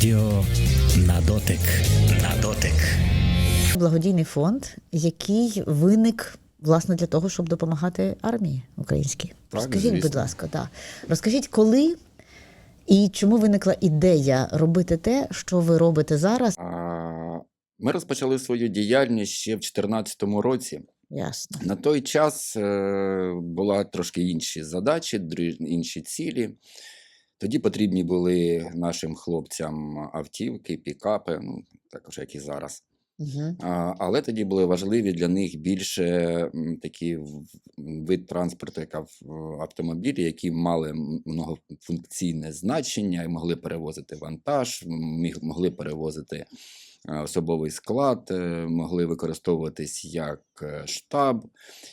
Радіо на дотик. На дотик. Благодійний фонд, який виник власне для того, щоб допомагати армії українській. Розкажіть, будь ласка, да. розкажіть, коли і чому виникла ідея робити те, що ви робите зараз? А, Ми розпочали свою діяльність ще в 2014 році. Ясно. На той час е, була трошки інші задачі, інші цілі. Тоді потрібні були нашим хлопцям автівки, пікапи, ну, також як і зараз. Угу. А, Але тоді були важливі для них більше такі вид транспорту, як ав- автомобілі, які мали многофункційне значення і могли перевозити вантаж, міг, могли перевозити е, особовий склад, е, могли використовуватись як е, штаб.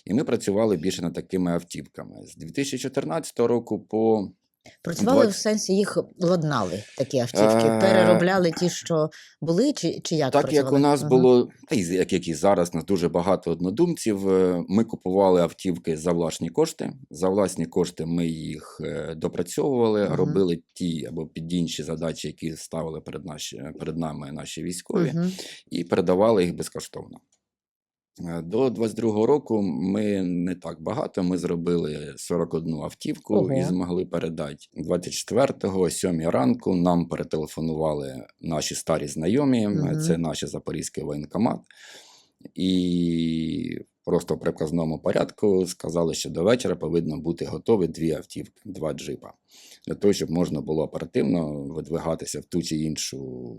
І ми працювали більше над такими автівками. З 2014 року по Працювали в сенсі їх ладнали, такі автівки, Е, переробляли ті, що були, чи, чи як Так як у нас Ага. було, та й як, як і зараз, у нас дуже багато однодумців. е, Ми купували автівки за власні кошти. За власні кошти ми їх е, допрацьовували, Мгм. робили ті або під інші задачі, які ставили перед, наші, перед нами наші військові, Мгм. і передавали їх безкоштовно. Е, До 22-го року ми не так багато. Ми зробили 41 автівку Ого. і змогли передати 24-го, о 7 ранку. Нам перетелефонували наші старі знайомі. Угу. Це наш запорізький воєнкомат. І просто в приказному порядку сказали, що до вечора повинно бути готові дві автівки, два джипа. Для того, щоб можна було оперативно видвигатися в ту чи іншу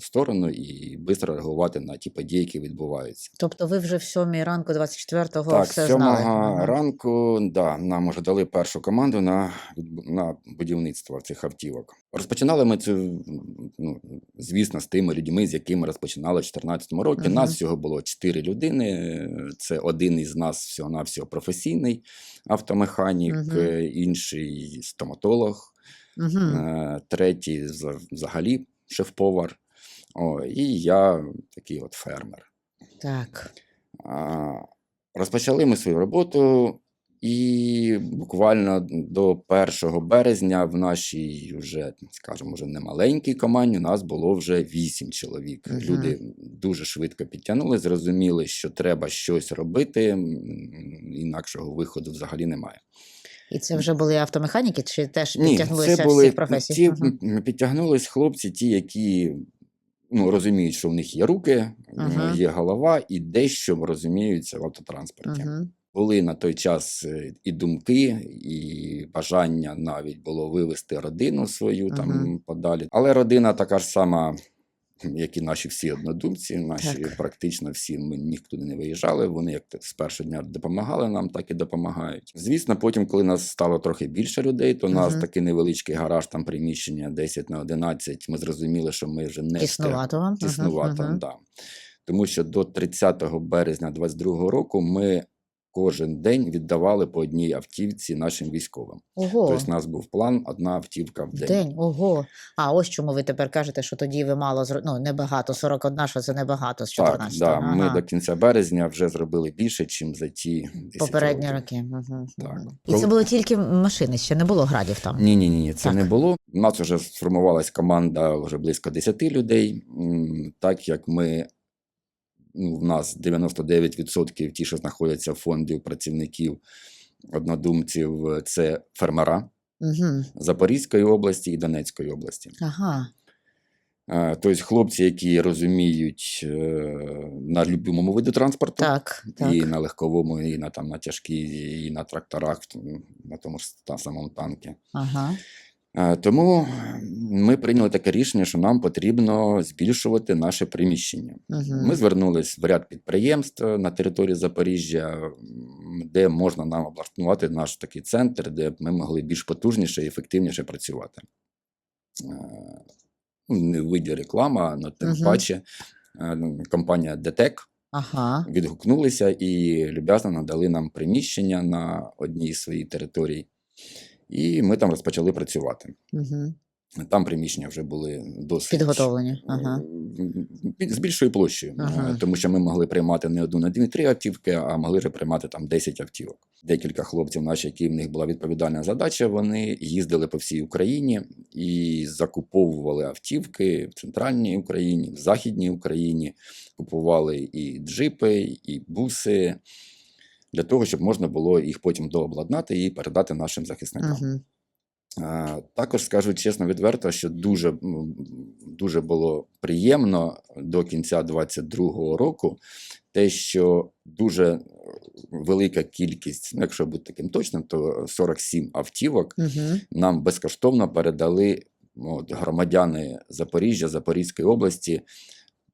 сторону і швидко реагувати на ті події, які відбуваються. Тобто ви вже в сьомій ранку 24-го Так, все 7 знали? Ага. ранку да, нам вже дали першу команду на, на будівництво цих автівок. Розпочинали ми цю, ну, звісно, з тими людьми, з якими розпочинали в 2014 році. Мгм. Нас всього було 4 людини. Це один із нас всього-навсього професійний автомеханік, е, інший стоматолог, е, третій взагалі шеф-повар. І я такий от фермер. Так. Розпочали ми свою роботу, і буквально до 1 березня в нашій вже, скажімо, вже немаленькій команді у нас було вже 8 чоловік. Мгм. Люди дуже швидко підтягнули, зрозуміли, що треба щось робити, інакшого виходу взагалі немає. І це вже були автомеханіки, чи теж Ні, підтягнулися це були всі професії? ті, м, підтягнулись хлопці, ті, які ну, розуміють, що в них є руки, Ага. є голова, і дещо розуміються в автотранспорті. Мгм. Були на той час е, і думки, і бажання навіть було вивести родину свою там Мгм. подалі. Але родина така ж сама, як і наші всі однодумці, наші Так. практично всі ми нікуди не виїжджали. Вони як з першого дня допомагали нам, так і допомагають. Звісно, потім, коли нас стало трохи більше людей, то у нас Мгм. такий невеличкий гараж, там приміщення 10 на 11, Ми зрозуміли, що ми вже не Тіснувато вам? Ага, Тіснувато, ага. да. Тому що до 30 березня 22 року ми кожен день віддавали по одній автівці нашим військовим. Ого. Тобто, у нас був план одна автівка в день. день, ого. А ось чому ви тепер кажете, що тоді ви мало зро... ну, небагато, 41, що це небагато з 14 Так, да, ми до кінця березня вже зробили більше, ніж за ті Попередні років. роки. Угу. Так. І це були тільки машини, ще не було градів там. Ні, ні, ні, це Так. не було. У нас вже сформувалась команда вже близько 10 людей. Так як ми, в нас 99% ті, що знаходяться в фонді працівників однодумців, це фермера Угу. Запорізької області і Донецької області. Ага. Тобто хлопці, які розуміють е, на будь-якому виду транспорту, Так, так. і на легковому, і на, там, на тяжкій, і на тракторах, на тому ж та самому танку. Ага. Е, Тому ми прийняли таке рішення, що нам потрібно збільшувати наше приміщення. Угу. Ми звернулись в ряд підприємств на території Запоріжжя, де можна нам облаштувати наш такий центр, де б ми могли більш потужніше і ефективніше працювати. Е, ну, Не в виді реклама, але тим Мгм. паче е, компанія ДТЕК Ага. відгукнулися і люб'язно надали нам приміщення на одній своїй території. І ми там розпочали працювати. Угу. Там приміщення вже були досить Підготовлені. Ага. е, з більшою площею, Ага. Е, тому що ми могли приймати не одну, не дві, три автівки, а могли вже приймати там 10 автівок. Декілька хлопців, наші, які в них була відповідальна задача, вони їздили по всій Україні і закуповували автівки в центральній Україні, в західній Україні, купували і джипи, і буси. Для того, щоб можна було їх потім дообладнати і передати нашим захисникам. Угу. Також скажу чесно, відверто, що дуже, дуже було приємно до кінця 22-го року, те, що дуже велика кількість, ну, якщо бути таким точним, то 47 автівок Угу. нам безкоштовно передали от, громадяни Запоріжжя, Запорізької області.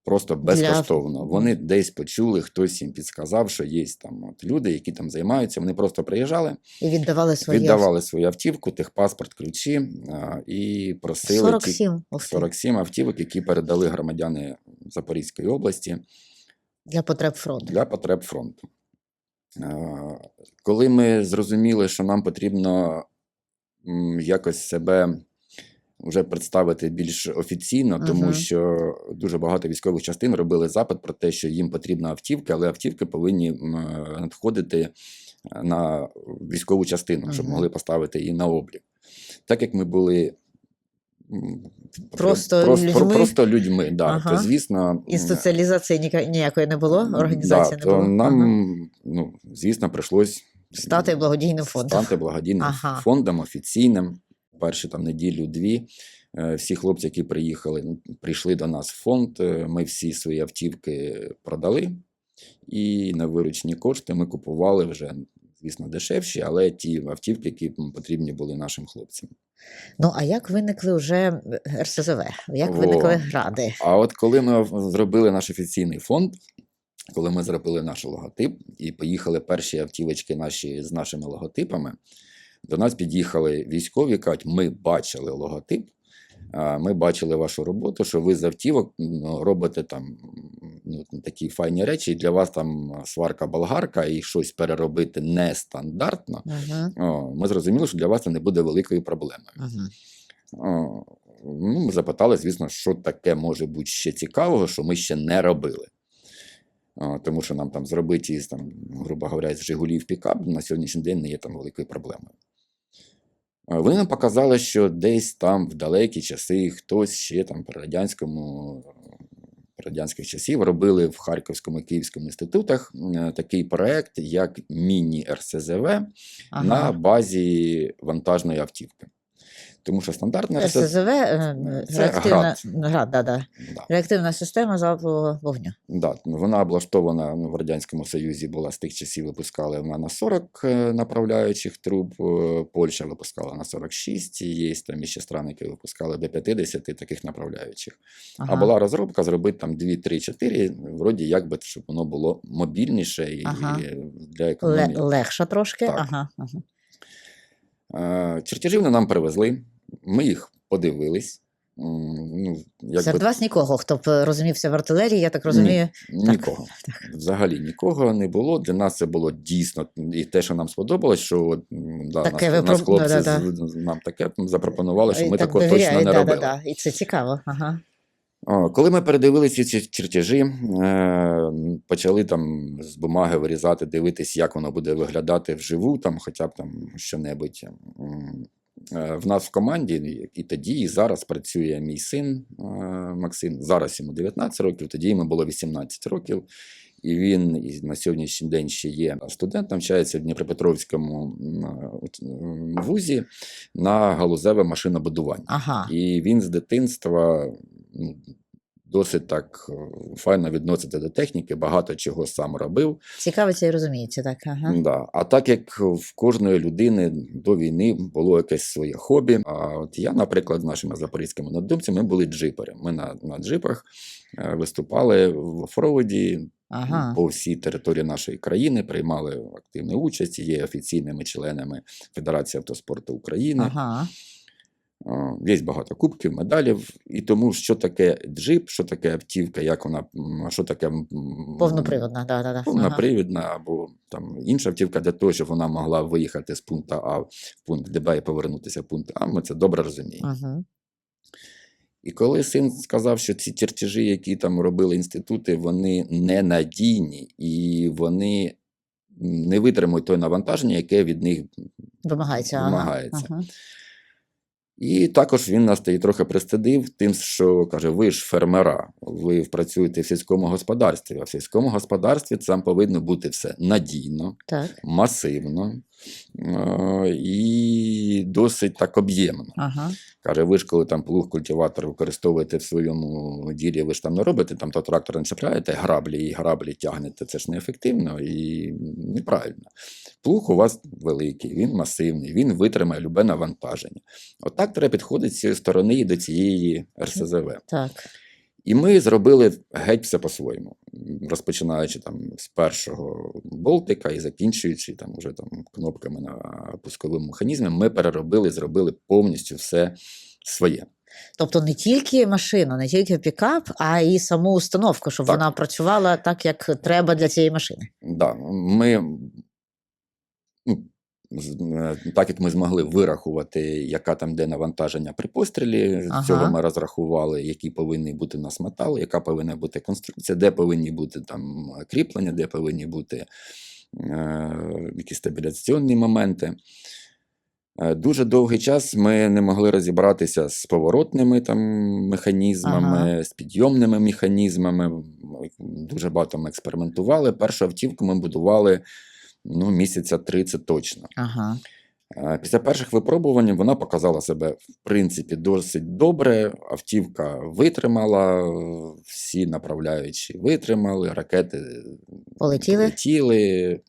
Просто безкоштовно. Вони десь почули, хтось їм підсказав, що є там от люди, які там займаються. Вони просто приїжджали, І віддавали свої віддавали свою автівку, техпаспорт, ключі а, і просили 47 ух ти, 47 автівок, які передали громадяни Запорізької області для потреб фронту. для потреб фронту. А, Коли ми зрозуміли, що нам потрібно якось себе вже представити більш офіційно, тому Мгм. що дуже багато військових частин робили запит про те, що їм потрібна автівка, але автівки повинні надходити на військову частину, щоб Мгм. могли поставити її на облік. Так як ми були. Просто просто, людьми? просто людьми, да, Ага. то звісно, І соціалізації ніякої не було, організації да, не було. то нам, Ага. ну, звісно, прийшлось Стати благодійним фондом. стати благодійним Ага. фондом офіційним. Перші там неділю-дві. е, Всі хлопці, які приїхали, прийшли до нас в фонд. е, Ми всі свої автівки продали, і на виручні кошти ми купували вже, звісно, дешевші, але ті автівки, які потрібні були нашим хлопцям. Ну а як виникли вже РСЗВ? Як О. виникли гради? А от коли ми зробили наш офіційний фонд, коли ми зробили наш логотип і поїхали перші автівочки наші з нашими логотипами, до нас під'їхали військові, кажуть, ми бачили логотип, ми бачили вашу роботу, що ви з автівок ну, робите там ну, такі файні речі, і для вас там сварка-болгарка і щось переробити нестандартно. О, Ми зрозуміли, що для вас це не буде великою проблемою. О, Ну, ми запитали, звісно, що таке може бути ще цікавого, що ми ще не робили. Тому що нам там зробити із, там, грубо говоря, з Жигулів пікап на сьогоднішній день не є там великою проблемою. Вони нам показали, що десь там в далекі часи хтось ще там при радянському радянських часів робили в Харківському і Київському інститутах е, такий проект, як міні-РСЗВ на базі вантажної автівки. Тому що стандартна РСЗВ е, Це реактивна град. град, да, да. да, реактивна система залпового вогню. да, вона облаштована ну, в Радянському Союзі була з тих часів, випускали вона на 40 е, направляючих труб, е, Польща випускала на 46, є там іще страни, які випускали до 50 таких направляючих. Ага. А була розробка зробити там 2, 3, 4, вроді як би, щоб воно було мобільніше і Ага. для економії. легша трошки. Так. Ага, ага. Чертежі вони нам привезли, ми їх подивились. Ну, якби Серед вас нікого, хто б е, розумівся в артилерії, я так розумію. Нікого. Взагалі нікого не було. Для нас це було дійсно і те, що нам сподобалось, що да, Таке нас, ви нас хлопці да-да-да. нам таке запропонували, що ми так такого довіряють, точно не да, робили. Да, да. І це цікаво. Ага. О, коли ми передивилися ці чертежі, е, почали там з бумаги вирізати, дивитись, як воно буде виглядати вживу, там, хоча б там що-небудь. Е, В нас в команді і тоді, і зараз працює мій син е, Максим. Зараз йому 19 років, тоді йому було 18 років. І він і на сьогоднішній день ще є студент, навчається в Дніпропетровському м, вузі на галузеве машинобудування. Ага. І він з дитинства ну, досить так е, файно відноситься до техніки, багато чого сам робив. Цікавиться і розуміється, так. Ага. Да. А так як в кожної людини до війни було якесь своє хобі. А от я, наприклад, з нашими запорізькими надумцями, ми були джипери. Ми на, на джипах е, виступали в офроуді Ага. по всій території нашої країни, приймали активну участь, є офіційними членами Федерації автоспорту України. Ага. О, Є багато кубків, медалів, і тому що таке джип, що таке автівка, як вона, що таке Повноприводна, да, да, да. Ага. повнопривідна або там інша автівка для того, щоб вона могла виїхати з пункту А в пункт Б і повернутися в пункт А. Ми це добре розуміємо. Ага. І коли син сказав, що ці чертежі, які там робили інститути, вони ненадійні і вони не витримують той навантаження, яке від них Вимагається. Вимагається. Ага. І також він нас тоді трохи пристидив тим, що каже: ви ж фермера, ви працюєте в сільському господарстві, а в сільському господарстві там повинно бути все надійно, Так. масивно і досить так об'ємно. Ага. Каже, ви ж коли там плуг культиватор використовуєте в своєму ділі, ви ж там не робите, там то трактор не чіпляєте, граблі і граблі тягнете. Це ж неефективно і неправильно. Плуг у вас великий, він масивний, він витримає любе навантаження. Отак треба підходити з цієї сторони і до цієї РСЗВ. Так. І ми зробили геть все по-своєму, розпочинаючи там з першого болтика і закінчуючи там уже там кнопками на пусковим механізмі, ми переробили, зробили повністю все своє. Тобто не тільки машину, не тільки пікап, а і саму установку, щоб Так. вона працювала так, як треба для цієї машини. Да, ми, так як ми змогли вирахувати, яка там де навантаження при пострілі, з Ага. цього ми розрахували, які повинні бути у нас метал, яка повинна бути конструкція, де повинні бути там кріплення, де повинні бути е, якісь стабіляційні моменти. Е, Дуже довгий час ми не могли розібратися з поворотними там механізмами, з підйомними механізмами. Дуже багато ми експериментували. Першу автівку ми будували ну, місяця три це точно. Ага. Після перших випробувань вона показала себе в принципі досить добре. Автівка витримала, всі направляючі витримали, ракети Полетіли? полетіли.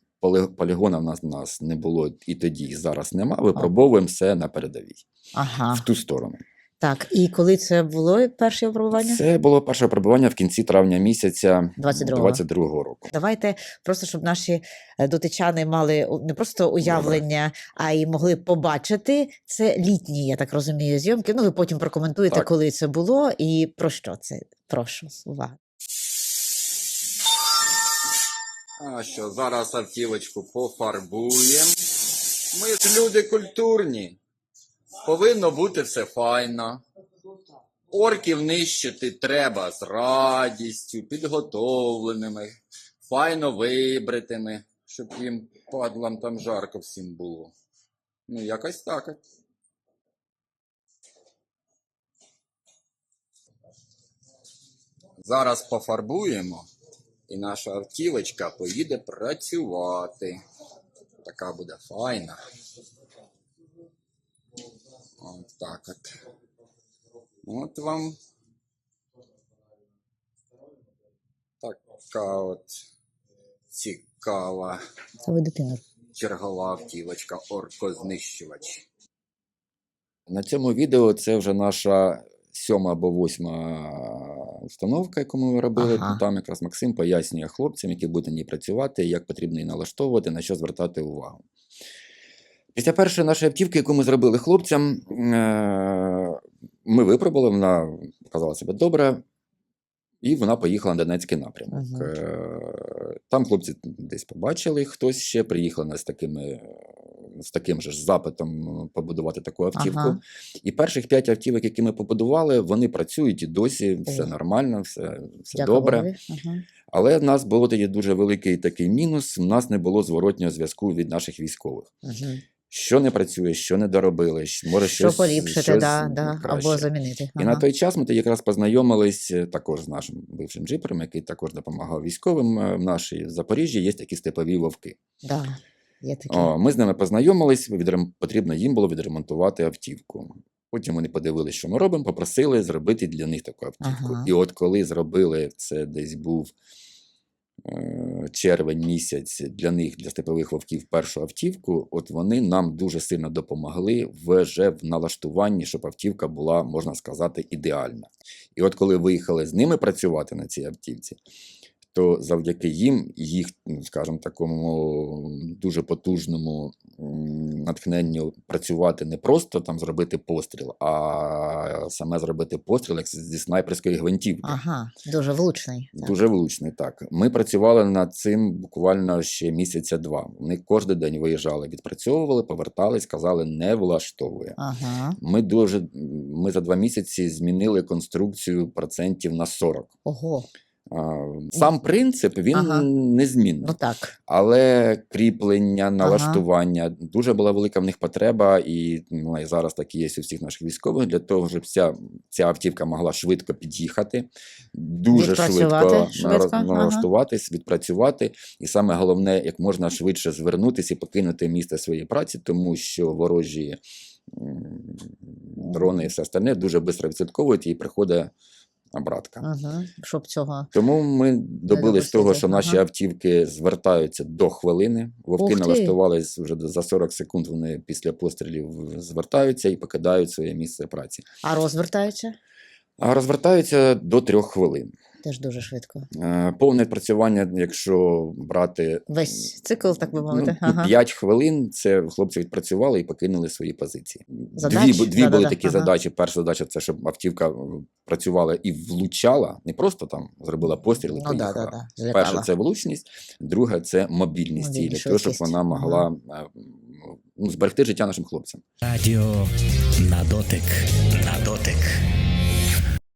Полігона в нас, в нас не було і тоді, і зараз нема. Випробовуємо все на передовій Ага. в ту сторону. Так. І коли це було перше випробування? Це було перше випробування в кінці травня місяця 22-го. 22-го року. Давайте просто щоб наші е, дотичани мали не просто уявлення, а й могли побачити. Це літні, я так розумію, зйомки. Ну, ви потім прокоментуєте, Так. коли це було і про що це. Прошу увага. А що, зараз автівочку пофарбуємо. Ми ж люди культурні. Повинно бути все файно. Орків нищити треба з радістю, підготовленими, файно вибритими, щоб їм падлам там жарко всім було. Ну, якось так. Зараз пофарбуємо, і наша автівочка поїде працювати. Така буде файна. От так от. От вам така от цікава Це ви дитину. чергова автівочка оркознищувач. На цьому відео це вже наша сьома або восьма установка, яку ми робили. Ага. Там якраз Максим пояснює хлопцям, які будуть на ній працювати, як потрібно її налаштовувати, на що звертати увагу. Після першої нашої автівки, яку ми зробили хлопцям, е, ми випробували, вона показала себе добре, і вона поїхала на Донецький напрямок. Е, Там хлопці десь побачили, хтось ще приїхали з такими. З таким же ж запитом побудувати таку автівку. Ага. І перших п'ять автівок, які ми побудували, вони працюють і досі, все нормально, все, все Дякую добре. Ага. Але в нас було тоді дуже великий такий мінус: у нас не було зворотнього зв'язку від наших військових. Мгм. Що не працює, що не доробили, може Що щось, поліпшити, щось да, да, краще. або замінити. І на той час ми тоді якраз познайомились е, також з нашим бившим джипером, який також допомагав військовим е, в нашій Запоріжжі. Є такі степові вовки. Да, є такі. О, ми з ними познайомились, відрем... потрібно їм було відремонтувати автівку. Потім вони подивилися, що ми робимо, попросили зробити для них таку автівку. Ага. І от коли зробили це десь був червень місяць для них, для степових вовків, першу автівку, от вони нам дуже сильно допомогли вже в налаштуванні, щоб автівка була, можна сказати, ідеальна. І от коли виїхали з ними працювати на цій автівці, то завдяки їм, їх, ну, скажімо, такому дуже потужному натхненню працювати не просто там зробити постріл, а саме зробити постріл як зі снайперської гвинтівки. Ага, дуже влучний. так. Дуже влучний, так. Ми працювали над цим буквально ще місяця два. Вони кожен день виїжджали, відпрацьовували, повертались, казали, не влаштовує. Ага. Ми дуже ми за два місяці змінили конструкцію процентів на 40. Ого. Сам принцип він Ага. незмінний, Ну так. але кріплення, налаштування дуже була велика в них потреба, і, ну, і зараз так і є у всіх наших військових. Для того, щоб ця, ця автівка могла швидко під'їхати, дуже швидко, швидко, нара- ага. відпрацювати, і саме головне, як можна швидше звернутися і покинути місце своєї праці, тому що ворожі дрони і все остальне дуже швидко відслідковують і приходить обратка. Ага. Щоб цього. Тому ми добились того, що наші ага. автівки звертаються до хвилини. Вовки налаштувались вже за 40 секунд. Вони після пострілів звертаються і покидають своє місце праці. А розвертаються? А розвертаються до трьох хвилин. Теж дуже швидко. Е, Повне працювання, якщо брати Весь цикл, так би мовити. ну, ага. 5 хвилин, це хлопці відпрацювали і покинули свої позиції. Задач? Дві, дві були такі ага. задачі. Перша задача це щоб автівка е, працювала і влучала, не просто там зробила постріл Ну да, поїхала. да, да. Злітала. це влучність, друге це мобільність цілі, Мобільність, для того, щоб вона могла е, ну, зберегти життя нашим хлопцям. Радіо на дотик. На дотик.